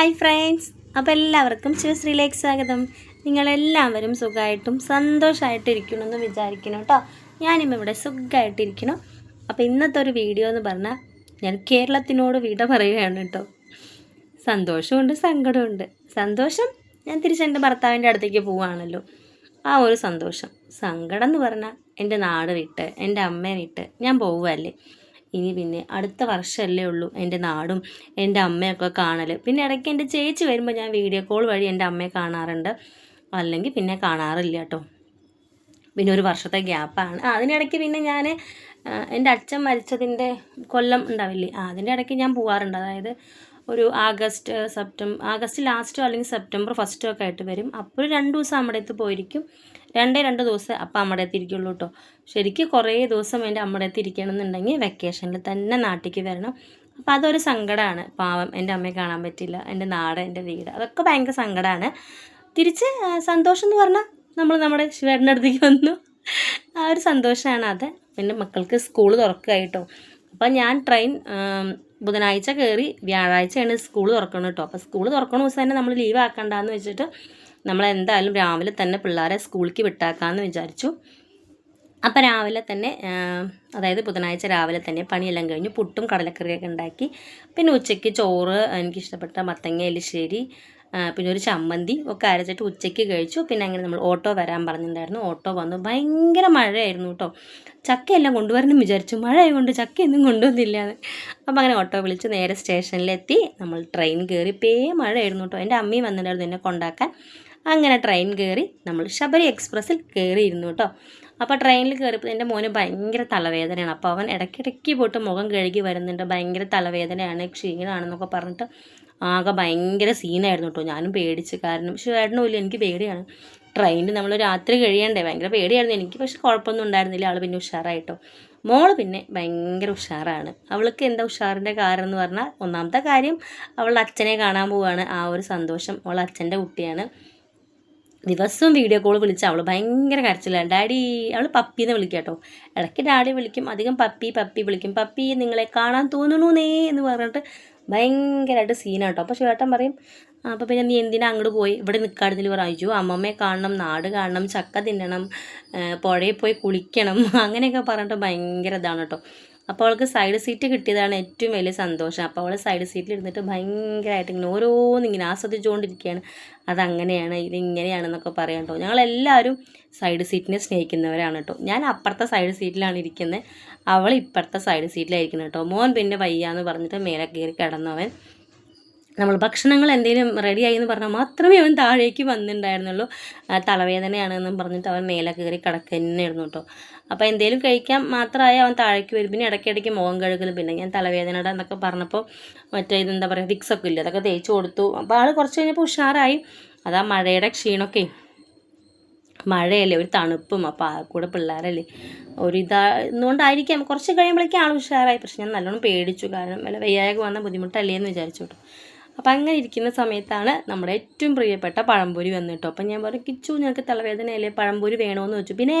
Hi friends അപ്പോൾ എല്ലാവർക്കും ശിവശ്രീയിലേക്ക് സ്വാഗതം. നിങ്ങളെല്ലാവരും സുഖമായിട്ടും സന്തോഷമായിട്ടും ഇരിക്കണമെന്ന് വിചാരിക്കണം കേട്ടോ. ഞാനിപ്പോൾ ഇവിടെ സുഖമായിട്ടിരിക്കണം അപ്പോൾ ഇന്നത്തെ ഒരു വീഡിയോ എന്ന് പറഞ്ഞാൽ ഞാൻ കേരളത്തിനോട് വിട പറയുകയാണ് കേട്ടോ. സന്തോഷമുണ്ട് സങ്കടമുണ്ട്. സന്തോഷം ഞാൻ തിരിച്ച് എന്റെ ഭർത്താവിന്റെ അടുത്തേക്ക് പോവുകയാണല്ലോ. ആ ഒരു സന്തോഷം. സങ്കടം എന്ന് പറഞ്ഞാൽ എന്റെ നാട് വിട്ട് എന്റെ അമ്മയെ വിട്ട് ഞാൻ പോവുകയല്ലേ? ഇനി പിന്നെ അടുത്ത വർഷമല്ലേ ഉള്ളൂ എന്റെ നാടും എന്റെ അമ്മയൊക്കെ കാണൽ പിന്നെ ഇടയ്ക്ക് എന്റെ ചേച്ചി വരുമ്പോൾ ഞാൻ വീഡിയോ കോൾ വഴി എന്റെ അമ്മയെ കാണാറുണ്ട്. അല്ലെങ്കിൽ പിന്നെ കാണാറില്ല കേട്ടോ. പിന്നെ ഒരു വർഷത്തെ ഗ്യാപ്പാണ് അതിനിടയ്ക്ക് പിന്നെ ഞാൻ എന്റെ അച്ഛൻ മരിച്ചതിന്റെ കൊല്ലം ഉണ്ടാവില്ലേ? അതിന്റെ ഇടയ്ക്ക് ഞാൻ പോവാറുണ്ട്. അതായത് ഒരു ആഗസ്റ്റ് സെപ്റ്റംബർ ആഗസ്റ്റ് ലാസ്റ്റോ അല്ലെങ്കിൽ സെപ്റ്റംബർ ഫസ്റ്റോ ഒക്കെ ആയിട്ട് വരും. അപ്പോൾ രണ്ട് ദിവസം അമ്മയുടെ അടുത്ത് പോയിരിക്കും രണ്ടേ രണ്ട് ദിവസം അപ്പം അമ്മയുടെ അടുത്ത് ഇരിക്കുള്ളൂ കേട്ടോ ശരിക്കും കുറേ ദിവസം എന്റെ അമ്മയുടെ അടുത്ത് ഇരിക്കണം എന്നുണ്ടെങ്കിൽ വെക്കേഷനിൽ തന്നെ നാട്ടിലേക്ക് വരണം. അപ്പോൾ അതൊരു സങ്കടമാണ് പാവം എന്റെ അമ്മയെ കാണാൻ പറ്റില്ല. എന്റെ നാട് എന്റെ വീട് അതൊക്കെ ഭയങ്കര സങ്കടമാണ് തിരിച്ച് സന്തോഷം എന്ന് പറഞ്ഞാൽ നമ്മൾ നമ്മുടെ ശിവേട്ടന്റെ അടുത്തേക്ക് വന്നു. ആ ഒരു സന്തോഷമാണ് അത് പിന്നെ മക്കൾക്ക് സ്കൂൾ തുറക്കുകയായിട്ടോ അപ്പം ഞാൻ ട്രെയിൻ ബുധനാഴ്ച കയറി വ്യാഴാഴ്ചയാണ് സ്കൂൾ തുറക്കണം കേട്ടോ. അപ്പോൾ സ്കൂൾ തുറക്കണ ദിവസം തന്നെ നമ്മൾ ലീവ് ആക്കണ്ടെന്ന് വെച്ചിട്ട് നമ്മൾ എന്തായാലും രാവിലെ തന്നെ പിള്ളേരെ സ്കൂളിലേക്ക് വിട്ടാക്കാമെന്ന് വിചാരിച്ചു. അപ്പോൾ രാവിലെ തന്നെ അതായത് ബുധനാഴ്ച രാവിലെ തന്നെ പണിയെല്ലാം കഴിഞ്ഞു പുട്ടും കടലക്കറിയൊക്കെ ഉണ്ടാക്കി. പിന്നെ ഉച്ചയ്ക്ക് ചോറ് എനിക്കിഷ്ടപ്പെട്ട മത്തങ്ങ എലിശ്ശേരി പിന്നെ ഒരു ചമ്മന്തി ഒക്കെ അരച്ചിട്ട് ഉച്ചയ്ക്ക് കഴിച്ചു. പിന്നെ അങ്ങനെ നമ്മൾ ഓട്ടോ വരാൻ പറഞ്ഞിട്ടുണ്ടായിരുന്നു. ഓട്ടോ വന്നു. ഭയങ്കര മഴയായിരുന്നു കേട്ടോ. ചക്കയെല്ലാം കൊണ്ടുവരണം വിചാരിച്ചു. മഴ ആയതുകൊണ്ട് ചക്കയൊന്നും കൊണ്ടുവന്നില്ല അപ്പം അങ്ങനെ ഓട്ടോ വിളിച്ച് നേരെ സ്റ്റേഷനിലെത്തി. നമ്മൾ ട്രെയിൻ കയറി പേ മഴയായിരുന്നു കേട്ടോ. എന്റെ അമ്മയും വന്നിട്ടുണ്ടായിരുന്നു എന്നെ കൊണ്ടാക്കാൻ. അങ്ങനെ ട്രെയിൻ കയറി നമ്മൾ ശബരി എക്സ്പ്രസ്സിൽ കയറിയിരുന്നു കേട്ടോ. അപ്പോൾ ട്രെയിനിൽ കയറിയപ്പോൾ എന്റെ മോന് ഭയങ്കര തലവേദനയാണ്. അപ്പോൾ അവൻ ഇടയ്ക്കിടയ്ക്ക് പോയിട്ട് മുഖം കഴുകി വരുന്നുണ്ട്. ഭയങ്കര തലവേദനയാണ് ക്ഷീണമാണെന്നൊക്കെ പറഞ്ഞിട്ട് ആകെ ഭയങ്കര സീനായിരുന്നു കേട്ടോ. ഞാനും പേടിച്ച് കാരണം ഏട്ടനും ഇല്ല എനിക്ക് പേടിയാണ്. ട്രെയിനിൽ നമ്മൾ രാത്രി കഴിയണ്ടേ? ഭയങ്കര പേടിയായിരുന്നു എനിക്ക് പക്ഷെ കുഴപ്പമൊന്നും ഉണ്ടായിരുന്നില്ല. ആൾ പിന്നെ ഉഷാറായിട്ടോ. മോൾ പിന്നെ ഭയങ്കര ഉഷാറാണ്. അവൾക്ക് എന്താ ഉഷാറിന്റെ കാരണം എന്ന് പറഞ്ഞാൽ ഒന്നാമത്തെ കാര്യം അവളുടെ അച്ഛനെ കാണാൻ പോവുകയാണ് ആ ഒരു സന്തോഷം അവൾ അച്ഛന്റെ കുട്ടിയാണ്. ദിവസവും വീഡിയോ കോൾ വിളിച്ച അവൾ ഭയങ്കര കരച്ചിലാണ്. ഡാഡി അവൾ പപ്പി എന്ന് വിളിക്കുക കേട്ടോ. ഇടയ്ക്ക് ഡാഡി വിളിക്കും. അധികം പപ്പി പപ്പി വിളിക്കും. പപ്പി നിങ്ങളെ കാണാൻ തോന്നണൂന്നേ എന്ന് പറഞ്ഞിട്ട് ഭയങ്കരമായിട്ട് സീനാണ് കേട്ടോ അപ്പോൾ ചേട്ടൻ പറയും അപ്പോൾ പിന്നെ നീ എന്തിനാ അങ്ങോട്ട് പോയി? ഇവിടെ നിൽക്കാടുന്നതിൽ പറഞ്ഞു അമ്മമ്മയെ കാണണം നാട് കാണണം ചക്ക തിന്നണം പുഴയിൽ പോയി കുളിക്കണം. അങ്ങനെയൊക്കെ പറഞ്ഞിട്ട് ഭയങ്കര ഇതാണ് കേട്ടോ. അപ്പോൾ അവൾക്ക് സൈഡ് സീറ്റ് കിട്ടിയതാണ് ഏറ്റവും വലിയ സന്തോഷം. അപ്പോൾ അവൾ സൈഡ് സീറ്റിൽ ഇരുന്നിട്ട് ഭയങ്കരമായിട്ട് ഇങ്ങനെ ഓരോന്ന് ഇങ്ങനെ ആസ്വദിച്ചുകൊണ്ടിരിക്കുകയാണ്. അതങ്ങനെയാണ് ഇതിങ്ങനെയാണെന്നൊക്കെ പറയാം കേട്ടോ. ഞങ്ങളെല്ലാവരും സൈഡ് സീറ്റിനെ സ്നേഹിക്കുന്നവരാണ് കേട്ടോ. ഞാൻ അപ്പുറത്തെ സൈഡ് സീറ്റിലാണ് ഇരിക്കുന്നത് അവൾ ഇപ്പുറത്തെ സൈഡ് സീറ്റിലായിരിക്കുന്നത് കേട്ടോ. മോൻ പിന്നെ വയ്യാന്ന് പറഞ്ഞിട്ട് മേലെ കയറി കിടന്നവൻ. നമ്മൾ ഭക്ഷണങ്ങൾ എന്തെങ്കിലും റെഡിയായി എന്ന് പറഞ്ഞാൽ മാത്രമേ അവൻ താഴേക്ക് വന്നിട്ടുണ്ടായിരുന്നുള്ളൂ തലവേദനയാണെന്നും പറഞ്ഞിട്ട് അവൻ മേലെ കയറി കിടക്കുക തന്നെയായിരുന്നു കേട്ടോ. അപ്പോൾ എന്തെങ്കിലും കഴിക്കാൻ മാത്രമായ അവൻ താഴേക്ക് വരും. പിന്നെ ഇടയ്ക്കിടയ്ക്ക് മുഖം കഴുകലും. പിന്നെ ഞാൻ തലവേദനയുടെ എന്നൊക്കെ പറഞ്ഞപ്പോൾ മറ്റേ ഇതെന്താ പറയുക വിക്സൊക്കെ ഇല്ല അതൊക്കെ തേച്ച് കൊടുത്തു. അപ്പോൾ ആൾ കുറച്ച് കഴിഞ്ഞപ്പോൾ ഉഷാറായി. അതാ മഴയുടെ ക്ഷീണമൊക്കെ മഴയല്ലേ ഒരു തണുപ്പും. അപ്പോൾ കൂടെ പിള്ളേരല്ലേ. ഒരു ഇതായിരുന്നുകൊണ്ടായിരിക്കാം കുറച്ച് കഴിയുമ്പോഴേക്കും ആൾ ഉഷാറായി. പക്ഷെ ഞാൻ നല്ലോണം പേടിച്ചു. കാരണം വല്ല വയ്യായൊക്കെ വന്ന ബുദ്ധിമുട്ടല്ലേ എന്ന് വിചാരിച്ചു കേട്ടോ. അപ്പോൾ അങ്ങനെ ഇരിക്കുന്ന സമയത്താണ് നമ്മുടെ ഏറ്റവും പ്രിയപ്പെട്ട പഴംപൊരി വന്നിട്ടോ. അപ്പം ഞാൻ പറഞ്ഞു കിച്ചു ഞങ്ങൾക്ക് തലവേദനയല്ലേ പഴംപൊരി വേണമെന്ന് വെച്ചു പിന്നെ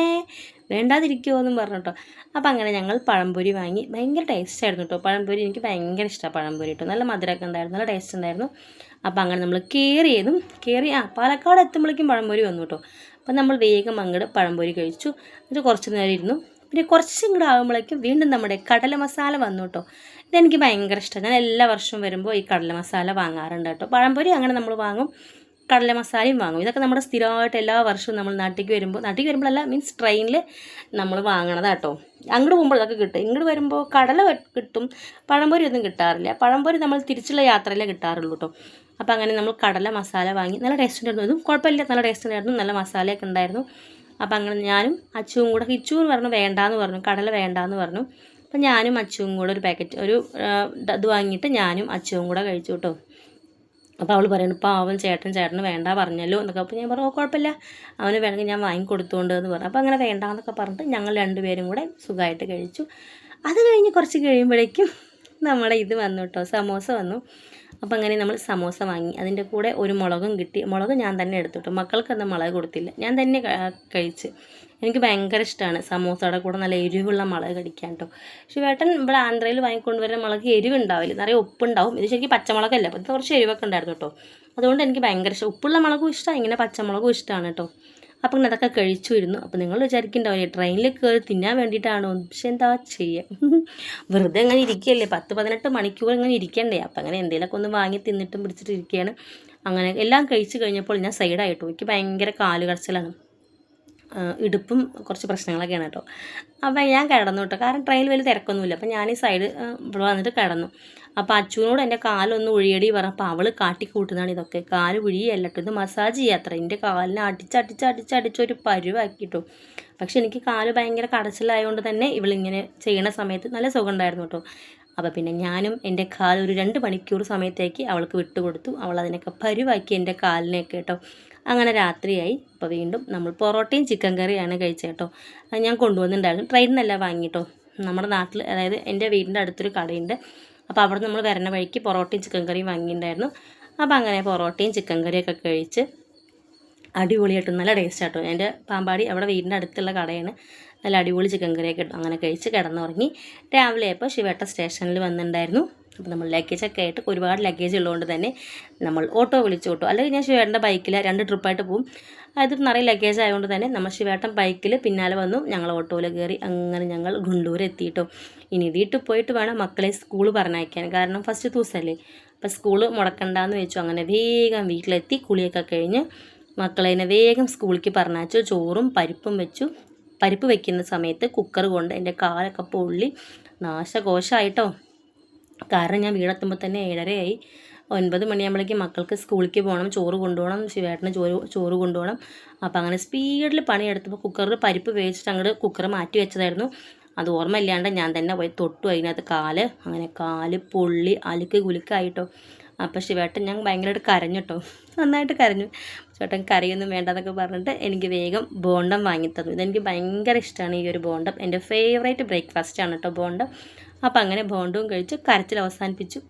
വേണ്ടാതിരിക്കുമോ എന്നും പറഞ്ഞു കേട്ടോ അപ്പോൾ അങ്ങനെ ഞങ്ങൾ പഴംപൊരി വാങ്ങി. ഭയങ്കര ടേസ്റ്റ് ആയിരുന്നു കേട്ടോ പഴംപൊരി എനിക്ക് ഭയങ്കര ഇഷ്ടമാണ് പഴംപൊരി കേട്ടോ നല്ല മധുരമൊക്കെ ഉണ്ടായിരുന്നു നല്ല ടേസ്റ്റ് ഉണ്ടായിരുന്നു. അപ്പോൾ അങ്ങനെ നമ്മൾ കയറിയതും കയറി ആ പാലക്കാട് എത്തുമ്പോഴേക്കും പഴംപൊരി വന്നു കേട്ടോ അപ്പം നമ്മൾ വേഗം അങ്ങോട്ട് പഴംപൊരി കഴിച്ചു. എന്നിട്ട് കുറച്ച് നേരം ഇരുന്നു. പിന്നെ കുറച്ചും കൂടെ ആകുമ്പോഴേക്കും വീണ്ടും നമ്മുടെ കടല മസാല വന്നു കേട്ടോ ഇതെനിക്ക് ഭയങ്കര ഇഷ്ടമാണ് ഞാൻ എല്ലാ വർഷവും വരുമ്പോൾ ഈ കടല മസാല വാങ്ങാറുണ്ട് കേട്ടോ. പഴംപൊരി അങ്ങനെ നമ്മൾ വാങ്ങും. കടല മസാലയും വാങ്ങും. ഇതൊക്കെ നമ്മുടെ സ്ഥിരമായിട്ട് എല്ലാ വർഷവും നമ്മൾ നാട്ടിലേക്ക് വരുമ്പോൾ നാട്ടിലേക്ക് വരുമ്പോഴല്ല മീൻസ് ട്രെയിനിൽ നമ്മൾ വാങ്ങണതാണ് കേട്ടോ. അങ്ങോട്ട് പോകുമ്പോൾ ഇതൊക്കെ കിട്ടും. ഇങ്ങോട്ട് വരുമ്പോൾ കടല കിട്ടും പഴംപൊരി ഒന്നും കിട്ടാറില്ല. പഴംപൊരി നമ്മൾ തിരിച്ചുള്ള യാത്രയിലേ കിട്ടാറുള്ളൂ കേട്ടോ. അപ്പോൾ അങ്ങനെ നമ്മൾ കടല മസാല വാങ്ങി. നല്ല ടേസ്റ്റ് ഉണ്ടായിരുന്നു. ഇതും കുഴപ്പമില്ല. നല്ല ടേസ്റ്റ് ഉണ്ടായിരുന്നു. നല്ല മസാലയൊക്കെ ഉണ്ടായിരുന്നു. അപ്പോൾ അങ്ങനെ ഞാനും അച്ചുവും കൂടെ കിച്ചു എന്ന് പറഞ്ഞു വേണ്ടാന്ന് പറഞ്ഞു കടല വേണ്ടാന്ന് പറഞ്ഞു. അപ്പം ഞാനും അച്ചുവും കൂടെ ഒരു പാക്കറ്റ് ഒരു ഇത് വാങ്ങിയിട്ട് ഞാനും അച്ചുവും കൂടെ കഴിച്ചു കേട്ടോ അപ്പോൾ അവൾ പറയുന്നു പാവം ചേട്ടൻ ചേട്ടന് വേണ്ട പറഞ്ഞല്ലോ എന്നൊക്കെ. അപ്പോൾ ഞാൻ പറഞ്ഞു ഓ കുഴപ്പമില്ല. അവന് വേണമെങ്കിൽ ഞാൻ വാങ്ങി കൊടുത്തുകൊണ്ട് എന്ന് പറഞ്ഞു. അപ്പോൾ അങ്ങനെ വേണ്ട എന്നൊക്കെ പറഞ്ഞിട്ട് ഞങ്ങൾ രണ്ടുപേരും കൂടെ സുഖമായിട്ട് കഴിച്ചു. അത് കഴിഞ്ഞ് കുറച്ച് കഴിയുമ്പോഴേക്കും നമ്മളെ ഇത് വന്നു കേട്ടോ സമോസ വന്നു. അപ്പോൾ അങ്ങനെ നമ്മൾ സമോസ വാങ്ങി. അതിന്റെ കൂടെ ഒരു മുളകും കിട്ടി. മുളക് ഞാൻ തന്നെ എടുത്തിട്ടു. മക്കൾക്കൊന്നും മുളക് കൊടുത്തില്ല. ഞാൻ തന്നെ കഴിച്ച്. എനിക്ക് ഭയങ്കര ഇഷ്ടമാണ് സമോസയുടെ കൂടെ നല്ല എരിവുള്ള മുളക് കടിക്കാൻ കേട്ടോ പക്ഷേ വേട്ടൻ ഇവിടെ ആന്ധ്രയിൽ വാങ്ങിക്കൊണ്ടുവരുന്ന മുളക് എരിവുണ്ടാവില്ല. നിറയെ ഉപ്പുണ്ടാവും. ഇത് ശരിക്കും പച്ചമുളകല്ല. അപ്പോൾ ഇത് കുറച്ച് എരിവൊക്കെ ഉണ്ടായിരുന്നു കേട്ടോ അതുകൊണ്ട് എനിക്ക് ഭയങ്കര ഇഷ്ടം. ഉപ്പുള്ള മുളകും ഇഷ്ടമാണ് ഇങ്ങനെ പച്ചമുളകും ഇഷ്ടമാണ് കേട്ടോ അപ്പം അതൊക്കെ കഴിച്ചു വരുന്നു അപ്പോൾ നിങ്ങൾ വിചാരിക്കേണ്ടാവില്ലേ ട്രെയിനിൽ കയറി തിന്നാൻ വേണ്ടിയിട്ടാണോ? പക്ഷെ എന്താ ചെയ്യുക വെറുതെ അങ്ങനെ ഇരിക്കുകയല്ലേ പത്ത് പതിനെട്ട് മണിക്കൂർ ഇങ്ങനെ ഇരിക്കണ്ടേ? അപ്പം അങ്ങനെ എന്തെങ്കിലുമൊക്കെ ഒന്ന് വാങ്ങി തിന്നിട്ടും പിടിച്ചിട്ട് ഇരിക്കുകയാണ് അങ്ങനെ എല്ലാം കഴിച്ചു കഴിഞ്ഞപ്പോൾ ഞാൻ സൈഡായിട്ടു എനിക്ക് ഭയങ്കര കാൽ കടച്ചിലാണ്. ആ, ഇടുപ്പും കുറച്ച് പ്രശ്നങ്ങളൊക്കെയാണ് കേട്ടോ. അപ്പോൾ ഞാൻ കിടന്നു കേട്ടോ. കാരണം ട്രെയിനിൽ വലിയ തിരക്കൊന്നുമില്ല. അപ്പോൾ ഞാൻ ഈ സൈഡ് ഇവിടെ വന്നിട്ട് കിടന്നു. അപ്പോൾ അച്ചുവിനോട് എന്റെ കാലൊന്ന് ഒഴിയടി പറഞ്ഞപ്പോൾ അവൾ കാട്ടിക്കൂട്ടുന്നതാണ് ഇതൊക്കെ. കാൽ ഒഴിയല്ല കേട്ടോ. ഇത് മസാജ് ചെയ്യാത്ര എന്റെ കാലിനെ അടിച്ചടിച്ച് അടിച്ചടിച്ച് ഒരു പരുവാക്കിട്ടോ. പക്ഷെ എനിക്ക് കാൽ ഭയങ്കര കടച്ചിലായതുകൊണ്ട് തന്നെ ഇവളിങ്ങനെ ചെയ്യണ സമയത്ത് നല്ല സുഖം ഉണ്ടായിരുന്നു കേട്ടോ. അപ്പോൾ പിന്നെ ഞാനും എന്റെ കാൽ ഒരു രണ്ട് മണിക്കൂർ സമയത്തേക്ക് അവൾക്ക് വിട്ടുകൊടുത്തു. അവൾ അതിനൊക്കെ പരുവാക്കി എന്റെ കാലിനെയൊക്കെ കേട്ടോ. അങ്ങനെ രാത്രിയായി. അപ്പോൾ വീണ്ടും നമ്മൾ പൊറോട്ടയും ചിക്കൻ കറിയാണ് കഴിച്ചത് കേട്ടോ അത് ഞാൻ കൊണ്ടുവന്നിട്ടുണ്ടായിരുന്നു. ട്രെയിനിൽ നിന്നല്ല വാങ്ങിട്ടോ. നമ്മുടെ നാട്ടിൽ അതായത് എന്റെ വീടിന്റെ അടുത്തൊരു കടയുണ്ട്. അപ്പോൾ അവിടെ നമ്മൾ വരണ വഴിക്ക് പൊറോട്ടയും ചിക്കൻ കറിയും വാങ്ങിയിട്ടുണ്ടായിരുന്നു. അപ്പോൾ അങ്ങനെ പൊറോട്ടയും ചിക്കൻ കറിയൊക്കെ കഴിച്ച് അടിപൊളിയായിട്ട് നല്ല ടേസ്റ്റ് ആട്ടോ. എന്റെ പാമ്പാടി അവിടെ വീടിന്റെ അടുത്തുള്ള കടയാണ്. നല്ല അടിപൊളി ചിക്കൻ കറിയൊക്കെ ഇട്ടു അങ്ങനെ കഴിച്ച് കിടന്നുറങ്ങി. രാവിലെ ആയപ്പോൾ ശിവേട്ട സ്റ്റേഷനിൽ വന്നിട്ടുണ്ടായിരുന്നു. നമ്മൾ ലഗേജൊക്കെ ആയിട്ട് ഒരുപാട് ലഗേജ് ഉള്ളതുകൊണ്ട് തന്നെ നമ്മൾ ഓട്ടോ വിളിച്ചു ഓട്ടോ. അല്ലെങ്കിൽ ഞാൻ ശിവേട്ടന്റെ ബൈക്കിൽ രണ്ട് ട്രിപ്പായിട്ട് പോകും അത് നിറയെ ലഗേജ് ആയതുകൊണ്ട് തന്നെ നമ്മൾ ശിവേട്ടൻ ബൈക്കിൽ പിന്നാലെ വന്നു. ഞങ്ങൾ ഓട്ടോയിൽ കയറി അങ്ങനെ ഞങ്ങൾ ഗുണ്ടൂർ എത്തിയിട്ടോ. ഇനി വീട്ടിൽ പോയിട്ട് വേണം മക്കളെ സ്കൂൾ പറഞ്ഞയക്കാൻ. കാരണം ഫസ്റ്റ് ദിവസമല്ലേ അപ്പോൾ സ്കൂൾ മുടക്കണ്ടെന്ന് വെച്ചു. അങ്ങനെ വേഗം വീട്ടിലെത്തി. കുളിയൊക്കെ കഴിഞ്ഞ് മക്കളെ വേഗം സ്കൂളിലേക്ക് പറഞ്ഞയച്ചു. ചോറും പരിപ്പും വെച്ചു. പരിപ്പ് വെക്കുന്ന സമയത്ത് കുക്കർ കൊണ്ട് എന്റെ കാലൊക്കെ പൊള്ളി നാശകോശമായിട്ടോ കാരണം ഞാൻ വീടെത്തുമ്പോൾ തന്നെ ഏഴരയായി. ഒൻപത് മണിയാകുമ്പോഴേക്കും മക്കൾക്ക് സ്കൂളിലേക്ക് പോകണം ചോറ് കൊണ്ടുപോകണം ശിവേട്ടന് ചോറ് ചോറ് കൊണ്ടുപോകണം. അപ്പോൾ അങ്ങനെ സ്പീഡിൽ പണിയെടുത്തപ്പോൾ കുക്കറിൽ പരിപ്പ് വേവിച്ചിട്ട് അങ്ങോട്ട് കുക്കർ മാറ്റി വെച്ചതായിരുന്നു. അത് ഓർമ്മയില്ലാണ്ട് ഞാൻ തന്നെ പോയി തൊട്ടു അതിനകത്ത് കാൽ അങ്ങനെ കാൽ പൊള്ളി അലുക്ക് കുലുക്കായിട്ടോ. അപ്പോൾ ശിവേട്ടൻ ഞാൻ ഭയങ്കരമായിട്ട് കരഞ്ഞു കേട്ടോ നന്നായിട്ട് കരഞ്ഞു. ചേട്ടൻ കറിയൊന്നും വേണ്ടെന്നൊക്കെ പറഞ്ഞിട്ട് എനിക്ക് വേഗം ബോണ്ടം വാങ്ങി തന്നു. ഇതെനിക്ക് ഭയങ്കര ഇഷ്ടമാണ് ഈ ഒരു ബോണ്ടം. എന്റെ ഫേവറേറ്റ് ബ്രേക്ക്ഫാസ്റ്റ് ആണ് കേട്ടോ ബോണ്ടം. അപ്പോൾ അങ്ങനെ ബോണ്ടവും കഴിച്ച് കരച്ചിൽ അവസാനിപ്പിച്ചു.